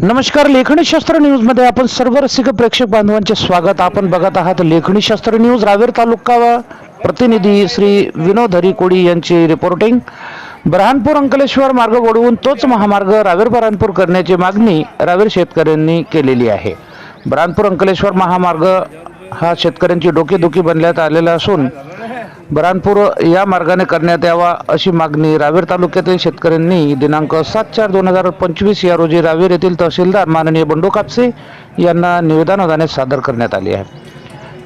नमस्कार लेखणीशास्त्र न्यूजमध्ये न्यूजमध्ये आपण सर्व रसिक प्रेक्षक बांधवांचे स्वागत. आपण बघत आहात लेखणीशास्त्र न्यूज रावेर तालुका प्रतिनिधी श्री विनोद हरी कोडी यांची रिपोर्टिंग बरहानपूर अंकलेश्वर मार्ग वळवून तोच महामार्ग रावेर बरहानपूर करण्याची मागणी रावेर शेतकऱ्यांनी केलेली आहे. बरहानपूर अंकलेश्वर महामार्ग हा शेतकऱ्यांची डोकेदुखी बनण्यात आलेला असून बरानपूर या मार्गाने करण्यात यावा अशी मागणी रावेर तालुक्यातील शेतकऱ्यांनी. दिनांक सात चार दोन हजार पंचवीस या रोजी रावेर येथील तहसीलदार माननीय बंडू कापसे यांना निवेदनाद्वारे सादर करण्यात आली आहे.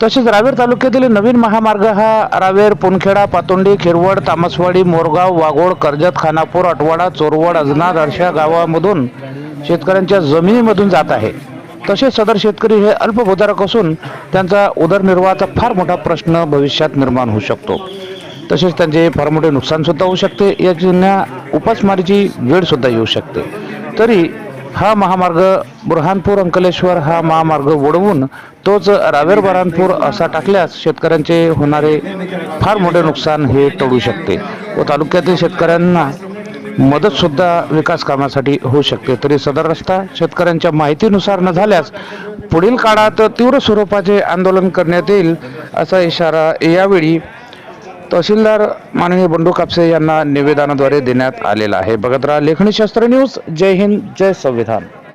तसेच रावेर तालुक्यातील नवीन महामार्ग हा रावेर पुनखेडा पातोंडी खिरवड तामसवाडी मोरगाव वाघोड कर्जत खानापूर अटवाडा चोरवड अजना अशा गावामधून शेतकऱ्यांच्या जमिनीमधून जात आहे. तसेच सदर शेतकरी हे अल्पभूधारक असून त्यांचा उदरनिर्वाहाचा फार मोठा प्रश्न भविष्यात निर्माण होऊ शकतो. तसेच त्यांचे फार मोठे नुकसान सुद्धा होऊ शकते. याच्या उपासमारीची वेळ सुद्धा येऊ शकते. तरी हा महामार्ग बुरहानपूर अंकलेश्वर हा महामार्ग वडवून तोच रावेर बऱ्हाणपूर असा टाकल्यास शेतकऱ्यांचे होणारे फार मोठे नुकसान हे टळू शकते. व तालुक्यातील शेतकऱ्यांना मदत सुद्धा विकास कामासाठी होऊ शकते. तरी सदर रस्ता शेतकऱ्यांच्या माहितीनुसार न झाल्यास पुढील काळात तीव्र स्वरूपाचे आंदोलन करण्यात येईल असा इशारा यावेळी तहसीलदार माननीय बंडू कापसे यांना निवेदनाद्वारे देण्यात आलेला आहे. बघत राहा लेखणी शास्त्र न्यूज. जय हिंद. जय संविधान.